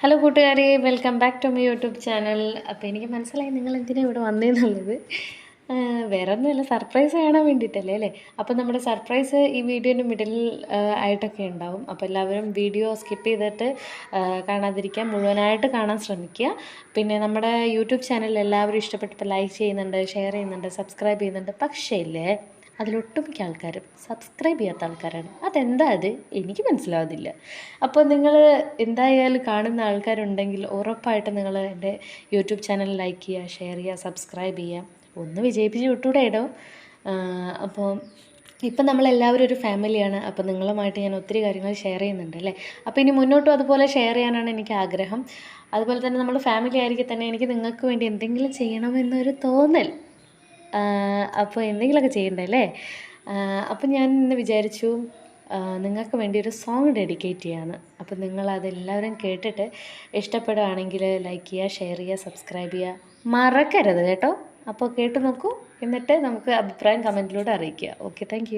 Hello കൂട്ടുകാരെ. Welcome back to my YouTube channel അപ്പോൾ എനിക്ക് മനസ്സിലായി നിങ്ങൾ എന്തിനാണ് ഇവിടെ വന്നതെന്നുള്ളത് വേറെ ഒന്നുമില്ല സർപ്രൈസ് കാണാൻ വേണ്ടിയിട്ടല്ലേ അല്ലേ? അപ്പോൾ നമ്മുടെ സർപ്രൈസ് ഈ വീഡിയോന്റെ മിഡിൽ ആയിട്ടൊക്കെ ഉണ്ടാവും. അപ്പോൾ എല്ലാവരും വീഡിയോ സ്കിപ്പ് ചെയ്തിട്ട് കാണാതിരിക്കുക മുഴുവനായിട്ട് കാണാൻ ശ്രമിക്കുക. പിന്നെ നമ്മുടെ യൂട്യൂബ് ചാനൽ എല്ലാവരും ഇഷ്ടപ്പെട്ടപ്പോൾ ലൈക്ക് ചെയ്യുന്നുണ്ട് ഷെയർ ചെയ്യുന്നുണ്ട് സബ്സ്ക്രൈബ് ചെയ്യുന്നുണ്ട്. പക്ഷേ ഇല്ലേ അതിലൊട്ടുമിക്ക ആൾക്കാരും സബ്സ്ക്രൈബ് ചെയ്യാത്ത ആൾക്കാരാണ്. അതെന്താ അത്? എനിക്ക് മനസ്സിലാവുന്നില്ല. അപ്പോൾ നിങ്ങൾ എന്തായാലും കാണുന്ന ആൾക്കാരുണ്ടെങ്കിൽ ഉറപ്പായിട്ട് നിങ്ങൾ എന്റെ യൂട്യൂബ് ചാനൽ ലൈക്ക് ചെയ്യുക ഷെയർ ചെയ്യുക സബ്സ്ക്രൈബ് ചെയ്യുക. ഒന്ന് വിജയിപ്പിച്ച് വിട്ടൂടെ ഇടോ അപ്പോൾ ഇപ്പം നമ്മളെല്ലാവരും ഒരു ഫാമിലിയാണ് അപ്പോൾ നിങ്ങളുമായിട്ട് ഞാൻ ഒത്തിരി കാര്യങ്ങൾ ഷെയർ ചെയ്യുന്നുണ്ട് അല്ലേ? അപ്പോൾ ഇനി മുന്നോട്ടും അതുപോലെ ഷെയർ ചെയ്യാനാണ് എനിക്ക് ആഗ്രഹം. അതുപോലെ തന്നെ നമ്മൾ ഫാമിലി ആയിരിക്കും തന്നെ എനിക്ക് നിങ്ങൾക്ക് വേണ്ടി എന്തെങ്കിലും ചെയ്യണമെന്നൊരു തോന്നൽ. അപ്പോൾ എന്തെങ്കിലുമൊക്കെ ചെയ്യണ്ടല്ലേ അപ്പം ഞാൻ ഇന്ന് വിചാരിച്ചു നിങ്ങൾക്ക് വേണ്ടി ഒരു സോങ് ഡെഡിക്കേറ്റ് ചെയ്യാമെന്ന് അപ്പോൾ നിങ്ങളതെല്ലാവരും കേട്ടിട്ട് ഇഷ്ടപ്പെടുകയാണെങ്കിൽ ലൈക്ക് ചെയ്യുക ഷെയർ ചെയ്യുക സബ്സ്ക്രൈബ് ചെയ്യുക. മറക്കരുത് കേട്ടോ. അപ്പോൾ കേട്ട് നോക്കൂ. എന്നിട്ട് നമുക്ക് അഭിപ്രായം കമന്റിലൂടെ അറിയിക്കുക. Okay thank